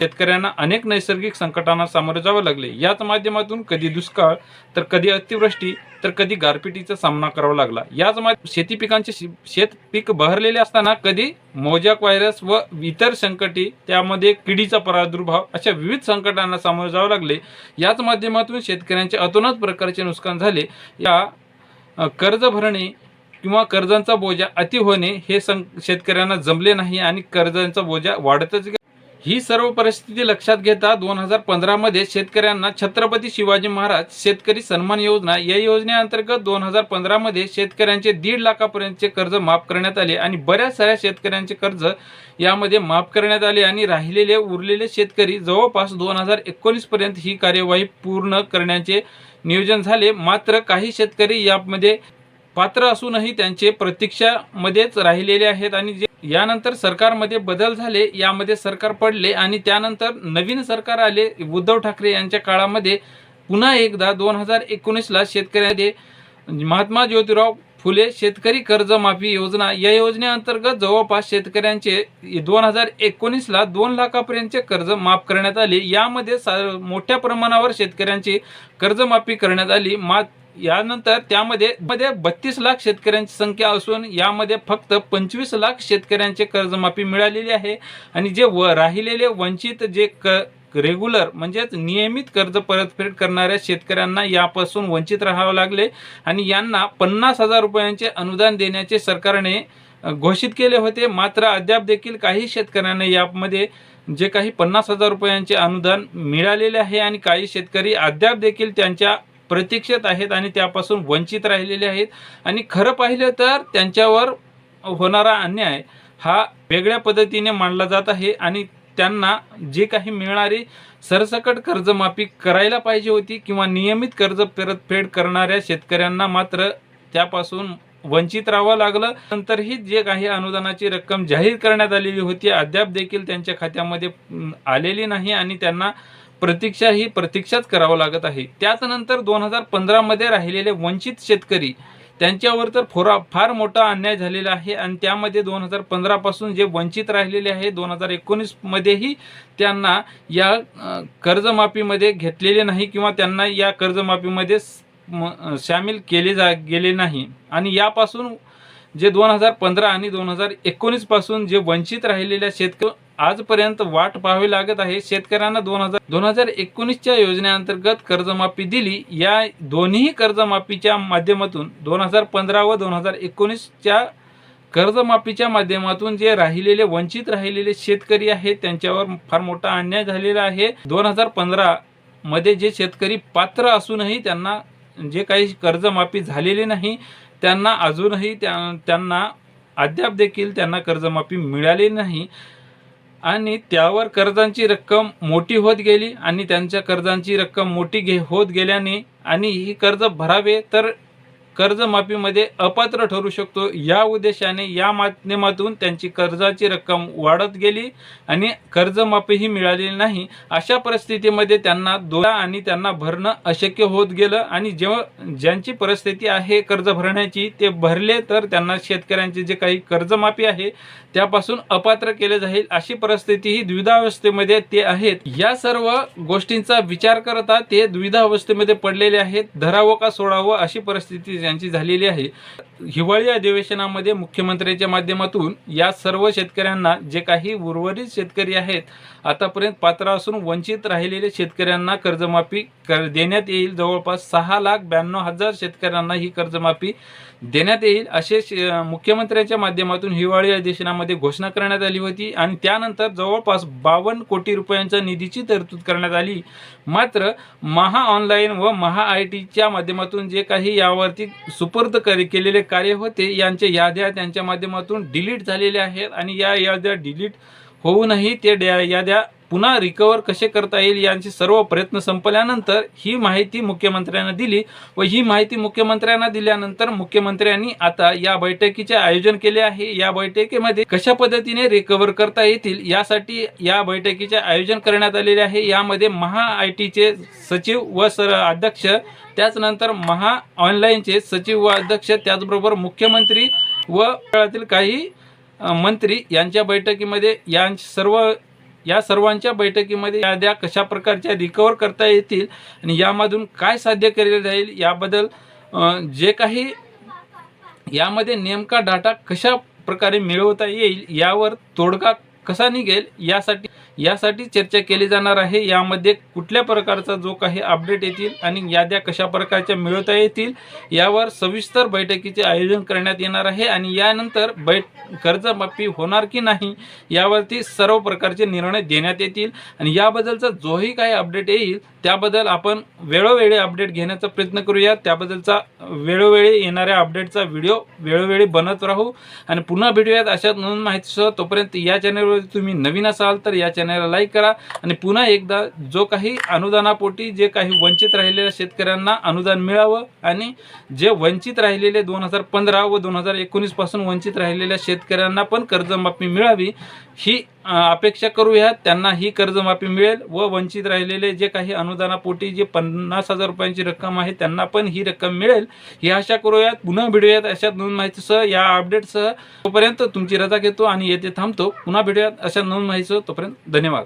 शेतकऱ्यांना अनेक नैसर्गिक संकटांना सामोरे जावे लागले. याच माध्यमातून कधी दुष्काळ तर कधी अतिवृष्टी तर कधी गारपिटीचा सामना करावा लागला. याच शेती पिकांचे शे- शेत पीक बहरलेले असताना कधी मोजॅक व्हायरस व इतर संकटे त्यामध्ये किडीचा प्रादुर्भाव अशा विविध संकटांना सामोरे जावे लागले. याच माध्यमातून शेतकऱ्यांचे अतोनात प्रकारचे नुकसान झाले. या कर्ज भरणे किंवा कर्जांचा बोजा अति होणे हे शेतकऱ्यांना जमले नाही आणि कर्जांचा बोजा वाढतच ही सर्व परिस्थिती लक्षात घेता दोन हजार पंधरामध्ये शेतकऱ्यांना छत्रपती शिवाजी महाराज शेतकरी सन्मान योजना या योजनेअंतर्गत दोन हजार पंधरामध्ये शेतकऱ्यांचे दीड लाखापर्यंतचे कर्ज माफ करण्यात आले आणि बऱ्याच साऱ्या शेतकऱ्यांचे कर्ज यामध्ये माफ करण्यात आले आणि राहिलेले उरलेले शेतकरी जवळपास दोन हजार एकोणीसपर्यंत ही कार्यवाही पूर्ण करण्याचे नियोजन झाले. मात्र काही शेतकरी यामध्ये पात्र असूनही त्यांचे प्रतीक्षामध्येच राहिलेले आहेत आणि जे यानंतर सरकारमध्ये बदल झाले यामध्ये सरकार पडले आणि त्यानंतर नवीन सरकार आले. उद्धव ठाकरे यांच्या काळामध्ये पुन्हा एकदा दोन हजार एकोणीसला शेतकऱ्यामध्ये महात्मा ज्योतिराव फुले शेतकरी कर्जमाफी योजना या योजनेअंतर्गत जवळपास शेतकऱ्यांचे दोन हजार एकोणीसला दोन लाखापर्यंतचे कर्ज माफ करण्यात आले. यामध्ये सा मोठ्या प्रमाणावर शेतकऱ्यांची कर्जमाफी करण्यात आली. मा यानंतर त्यामध्ये मध्ये बत्तीस लाख शेतकऱ्यांची संख्या असून यामध्ये फक्त पंचवीस लाख शेतकऱ्यांचे कर्जमाफी मिळालेली आहे. आणि जे व राहिलेले वंचित जे क रेग्युलर म्हणजेच नियमित कर्ज परतफेड करणाऱ्या शेतकऱ्यांना यापासून वंचित राहावं लागले. आणि यांना पन्नास हजार रुपयांचे अनुदान देण्याचे सरकारने घोषित केले होते. मात्र अद्याप देखील काही शेतकऱ्यांना यामध्ये जे काही पन्नास हजार रुपयांचे अनुदान मिळालेले आहे आणि काही शेतकरी अद्याप देखील त्यांच्या प्रतीक्षेत आहेत आणि त्यापासून वंचित राहिलेले आहेत. आणि खरं पाहिलं तर त्यांच्यावर होणारा अन्याय हा वेगळ्या पद्धतीने मांडला जात आहे आणि त्यांना जे काही मिळणारी सरसकट कर्जमाफी करायला पाहिजे होती किंवा नियमित कर्ज परतफेड करणाऱ्या शेतकऱ्यांना मात्र त्यापासून वंचित राहावं लागलं. नंतरही जे काही अनुदानाची रक्कम जाहीर करण्यात आलेली होती अद्याप देखील त्यांच्या खात्यामध्ये आलेली नाही आणि त्यांना प्रतीक्षा ही प्रतीक्षाच करावं लागत आहे. त्याचनंतर दोन हजार पंधरामध्ये राहिलेले वंचित शेतकरी त्यांच्यावर तर फोरा फार मोठा अन्याय झालेला आहे आणि त्यामध्ये दोन हजार पंधरापासून जे वंचित राहिलेले आहे दोन हजार एकोणीसमध्येही त्यांना या कर्जमाफीमध्ये घेतलेले नाही किंवा त्यांना या कर्जमाफीमध्ये म- सामील केले जा गेले नाही. आणि यापासून जे दोन हजार पंधरा आणि दोन हजार एकोणीसपासून जे वंचित राहिलेल्या शेतकरी आजपर्यंत वाट पाहावी लागत आहे. शेतकऱ्यांना दोन हजार दोन हजार एकोणीसच्या योजनेअंतर्गत कर्जमाफी दिली. या दोन्ही कर्जमाफीच्या माध्यमातून दोन हजार पंधरा व दोन हजार एकोणीसच्या कर्जमाफीच्या माध्यमातून जे राहिलेले वंचित राहिलेले शेतकरी आहेत त्यांच्यावर फार मोठा अन्याय झालेला आहे. दोन हजार पंधरा मध्ये जे शेतकरी पात्र असूनही त्यांना जे काही कर्जमाफी झालेली नाही त्यांना अजूनही त्या त्यांना अद्याप देखील त्यांना कर्जमाफी मिळाली नाही. आणि त्यावर कर्जांची रक्कम मोठी होत गेली आणि त्यांच्या कर्जांची रक्कम मोठी घे होत गेल्याने आणि ही कर्ज भरावे तर कर्जमाफीमध्ये अपात्र ठरू शकतो. या उद्देशाने या माध्यमातून त्यांची कर्जाची रक्कम वाढत गेली आणि कर्जमाफीही मिळालेली नाही. अशा परिस्थितीमध्ये त्यांना दोरा आणि त्यांना भरणं अशक्य होत गेलं आणि जेव्हा ज्यांची परिस्थिती आहे कर्ज भरण्याची ते भरले तर त्यांना शेतकऱ्यांचे जे काही कर्जमाफी आहे त्यापासून अपात्र केले जाईल अशी परिस्थिती ही द्विधावस्थेमध्ये ते आहेत. या सर्व गोष्टींचा विचार करता ते द्विधावस्थेमध्ये पडलेले आहेत. धरावं का सोडावं अशी परिस्थिती यांची झालेली आहे. हिवाळी अधिवेशनामध्ये मुख्यमंत्र्यांच्या माध्यमातून या सर्व शेतकऱ्यांना जे काही उर्वरित शेतकरी आहेत आतापर्यंत पात्र असून वंचित राहिलेले शेतकऱ्यांना कर्जमाफी कर देण्यात येईल. जवळपास सहा लाख ब्याण्णव हजार शेतकऱ्यांना ही कर्जमाफी देण्यात येईल असे शे- मुख्यमंत्र्यांच्या माध्यमातून हिवाळी अधिवेशनामध्ये घोषणा करण्यात आली होती आणि त्यानंतर जवळपास बावन्न कोटी रुपयांच्या निधीची तरतूद करण्यात आली. मात्र महा ऑनलाईन व महा आय टीच्या माध्यमातून जे काही यावरती सुपूर्द कर केलेले कार्य होते. यांच्या याद्या त्यांच्या माध्यमातून डिलीट झालेल्या आहेत आणि या याद्या डिलीट होऊनही ते याद्या पुन्हा रिकवर कसे करता येईल यांचे सर्व प्रयत्न संपल्यानंतर ही माहिती मुख्यमंत्र्यांना दिली व ही माहिती मुख्यमंत्र्यांना दिल्यानंतर मुख्यमंत्र्यांनी आता या बैठकीचे आयोजन केले आहे. या बैठकीमध्ये कशा पद्धतीने रिकवर करता येतील यासाठी या बैठकीचे आयोजन करण्यात आलेले आहे. यामध्ये महा आय टीचे सचिव व सर अध्यक्ष त्याचनंतर महा ऑनलाईनचे सचिव व अध्यक्ष त्याचबरोबर मुख्यमंत्री व काही मंत्री यांच्या बैठकीमध्ये यांचे सर्व या सर्वांच्या बैठकीमध्ये याद्या कशा प्रकारच्या रिकवर करता येतील आणि यामधून काय साध्य केले जाईल याबद्दल अं, जे काही यामध्ये नेमका डाटा कशा प्रकारे मिळवता येईल यावर तोडगा कसा निघेल यासाठी यासाठी चर्चा केली जाणार आहे. यामध्ये कुठल्या प्रकारचा जो काही अपडेट येतील आणि याद्या कशा प्रकारच्या मिळवता येतील यावर सविस्तर बैठकीचे आयोजन करण्यात येणार आहे आणि यानंतर बैठ कर्जमाफी होणार की नाही यावरती सर्व प्रकारचे निर्णय देण्यात येतील. आणि याबद्दलचा जोही काही अपडेट येईल त्याबद्दल आपण वेळोवेळी अपडेट घेण्याचा प्रयत्न करूया. त्याबद्दलचा वेळोवेळी येणाऱ्या अपडेटचा व्हिडिओ वेळोवेळी बनत राहू. आणि पुन्हा भेटूयात अशाच नवीन माहितीसह. तोपर्यंत या चॅनलवर तुम्ही नवीन असाल तर या चॅनलला लाईक करा. आणि पुन्हा एकदा जो काही अनुदानापोटी जे काही वंचित राहिलेल्या शेतकऱ्यांना अनुदान मिळावं आणि जे वंचित राहिलेले दोन हजार पंधरा व दोन हजार एकोणीसपासून वंचित राहिलेल्या शेतकऱ्यांना पण कर्जमाफी मिळावी ही अपेक्षा करूया त्यांना ही कर्जमाफी मिळेल व वंचित राहिलेले जे काही अनुदानापोटी जे पन्नास हजार रुपयांची रक्कम आहे त्यांना पण ही रक्कम मिळेल. ही आशा करूयात पुन्हा भेटूयात अशा नोंद माहितीसह या अपडेटसह. तोपर्यंत तुमची रजा घेतो आणि येथे थांबतो. पुन्हा भेटूयात अशा नोंद माहितीसह तोपर्यंत धन्यवाद.